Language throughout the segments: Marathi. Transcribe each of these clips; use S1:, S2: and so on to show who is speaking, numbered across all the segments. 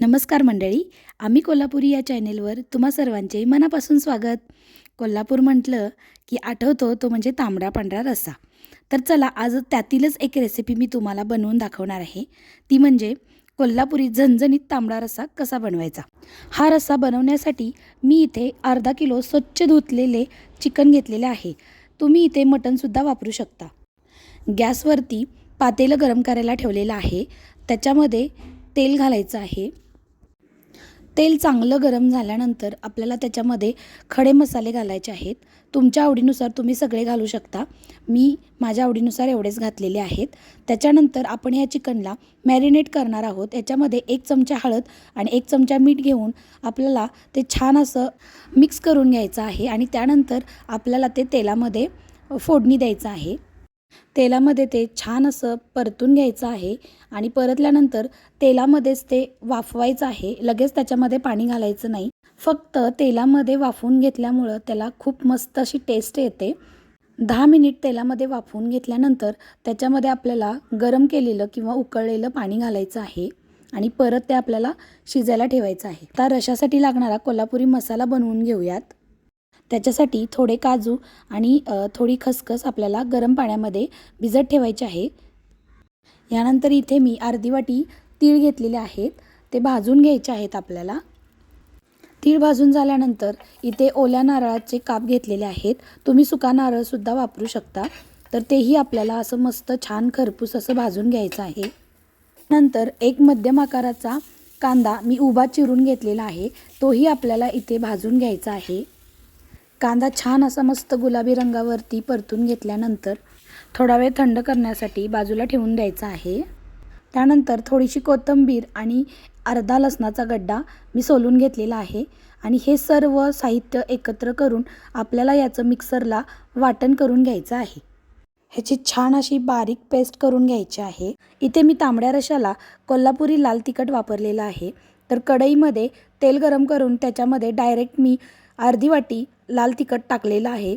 S1: नमस्कार मंडळी आम्ही कोल्हापुरी या चॅनेलवर तुम्हा सर्वांचे मनापासून स्वागत. कोल्हापूर म्हटलं की आठवतो तो म्हणजे तांबडा पांढरा रस्सा. तर चला आज त्यातीलच एक रेसिपी मी तुम्हाला बनवून दाखवणार आहे. ती म्हणजे कोल्हापुरी झणझणीत तांबडा रस्सा कसा बनवायचा? हा रस्सा बनवण्यासाठी मी इथे अर्धा किलो स्वच्छ धुतलेले चिकन घेतलेले आहे. तुम्ही इथे मटणसुद्धा वापरू शकता. गॅसवरती पातेलं गरम करायला ठेवलेलं आहे. त्याच्यामध्ये तेल घालायचं आहे. तेल चांगलं गरम झाल्यानंतर आपल्याला त्याच्यामध्ये खडे मसाले घालायचे आहेत. तुमच्या आवडीनुसार तुम्ही सगळे घालू शकता. मी माझ्या आवडीनुसार एवढेच घातलेले आहेत. त्याच्यानंतर आपण या चिकनला मॅरिनेट करणार आहोत. याच्यामध्ये एक चमचा हळद आणि एक चमचा मीठ घेऊन आपल्याला ते छान असं मिक्स करून घ्यायचं आहे आणि त्यानंतर आपल्याला ते तेलामध्ये फोडणी द्यायचं आहे. तेलामध्ये ते छान असं परतून घ्यायचं आहे आणि परतल्यानंतर तेलामध्येच ते वाफवायचं आहे. लगेच त्याच्यामध्ये पाणी घालायचं नाही. फक्त तेलामध्ये वाफवून घेतल्यामुळं त्याला खूप मस्त अशी टेस्ट येते. दहा मिनिट तेलामध्ये वाफवून घेतल्यानंतर त्याच्यामध्ये आपल्याला गरम केलेलं किंवा उकळलेलं पाणी घालायचं आहे आणि परत ते आपल्याला शिजायला ठेवायचं आहे. आता रशासाठी लागणारा कोल्हापुरी मसाला बनवून घेऊयात. त्याच्यासाठी थोडे काजू आणि थोडी खसखस आपल्याला गरम पाण्यामध्ये भिजत ठेवायचे आहे. यानंतर इथे मी अर्धी वाटी तीळ घेतलेले आहेत. ते भाजून घ्यायचे आहेत आपल्याला. तीळ भाजून झाल्यानंतर इथे ओल्या नारळाचे काप घेतलेले आहेत. तुम्ही सुका नारळसुद्धा वापरू शकता. तर तेही आपल्याला असं मस्त छान खरपूस असं भाजून घ्यायचं आहे. नंतर एक मध्यम आकाराचा कांदा मी उभा चिरून घेतलेला आहे. तोही आपल्याला इथे भाजून घ्यायचा आहे. कांदा छान असा मस्त गुलाबी रंगावरती परतून घेतल्यानंतर थोडा वेळ थंड करण्यासाठी बाजूला ठेवून द्यायचा आहे. त्यानंतर थोडीशी कोथिंबीर आणि अर्धा लसणाचा गड्डा मी सोलून घेतलेला आहे आणि हे सर्व साहित्य एकत्र करून आपल्याला याचं मिक्सरला वाटण करून घ्यायचं आहे. ह्याची छान अशी बारीक पेस्ट करून घ्यायची आहे. इथे मी तांबड्या रशाला कोल्हापुरी लाल तिखट वापरलेलं आहे. तर कढईमध्ये तेल गरम करून त्याच्यामध्ये डायरेक्ट मी अर्धी वाटी लाल तिखट टाकलेलं आहे.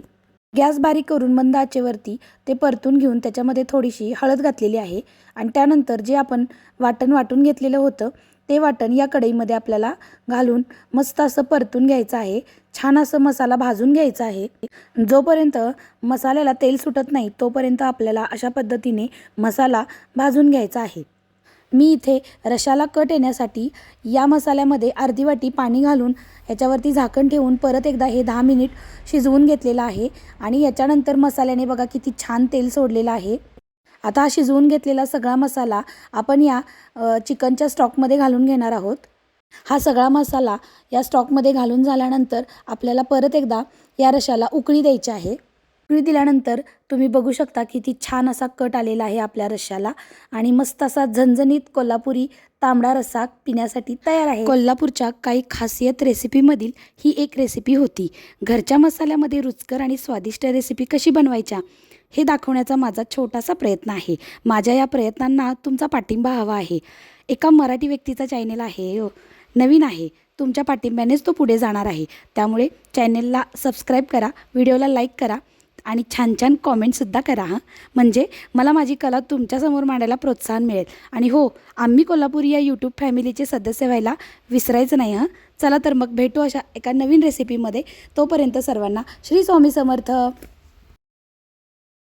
S1: गॅस बारीक करून मंद आचेवरती ते परतून घेऊन त्याच्यामध्ये थोडीशी हळद घातलेली आहे आणि त्यानंतर जे आपण वाटण वाटून घेतलेलं होतं ते वाटण या कढईमध्ये आपल्याला घालून मस्त असं परतून घ्यायचं आहे. छान असं मसाला भाजून घ्यायचा आहे. जोपर्यंत मसाल्याला तेल सुटत नाही तोपर्यंत आपल्याला अशा पद्धतीने मसाला भाजून घ्यायचा आहे. मी इथे रशाला कट येण्यासाठी या मसाल्यामध्ये अर्धी वाटी पाणी घालून याच्यावरती झाकण ठेवून परत एकदा हे दहा मिनिट शिजवून घेतलेलं आहे. आणि याच्यानंतर मसाल्याने बघा किती छान तेल सोडलेलं आहे. आता हा शिजवून घेतलेला सगळा मसाला आपण या चिकनच्या स्टॉकमध्ये घालून घेणार आहोत. हा सगळा मसाला या स्टॉकमध्ये घालून झाल्यानंतर आपल्याला परत एकदा या रशाला उकळी द्यायची आहे. उकळी दिल्यानंतर तुम्ही बघू शकता किती छान असा कट आलेला आहे आपल्या रश्श्याला आणि मस्त असा झणझणीत कोल्हापुरी तांबडा रस्सा पिण्यासाठी तयार आहे. कोल्हापूरच्या काही खासियत रेसिपीमधील ही एक रेसिपी होती. घरच्या मसाल्यामध्ये रुचकर आणि स्वादिष्ट रेसिपी कशी बनवायच्या हे दाखवण्याचा माझा छोटासा प्रयत्न आहे. माझ्या या प्रयत्नांना तुमचा पाठिंबा हवा आहे. एका मराठी व्यक्तीचा चॅनेल आहे हो. नवीन आहे. तुमच्या पाठिंब्यानेच तो पुढे जाणार आहे. त्यामुळे चॅनेलला सबस्क्राईब करा व्हिडिओला लाईक करा. आणि छान छान कॉमेंटसुद्धा करा हां. म्हणजे मला माझी कला तुमच्यासमोर मांडायला प्रोत्साहन मिळेल. आणि हो आम्ही कोल्हापुरी या यूट्यूब फॅमिलीचे सदस्य व्हायला विसरायचं नाही हां. चला तर मग भेटू अशा एका नवीन रेसिपीमध्ये तोपर्यंत सर्वांना श्री स्वामी समर्थ.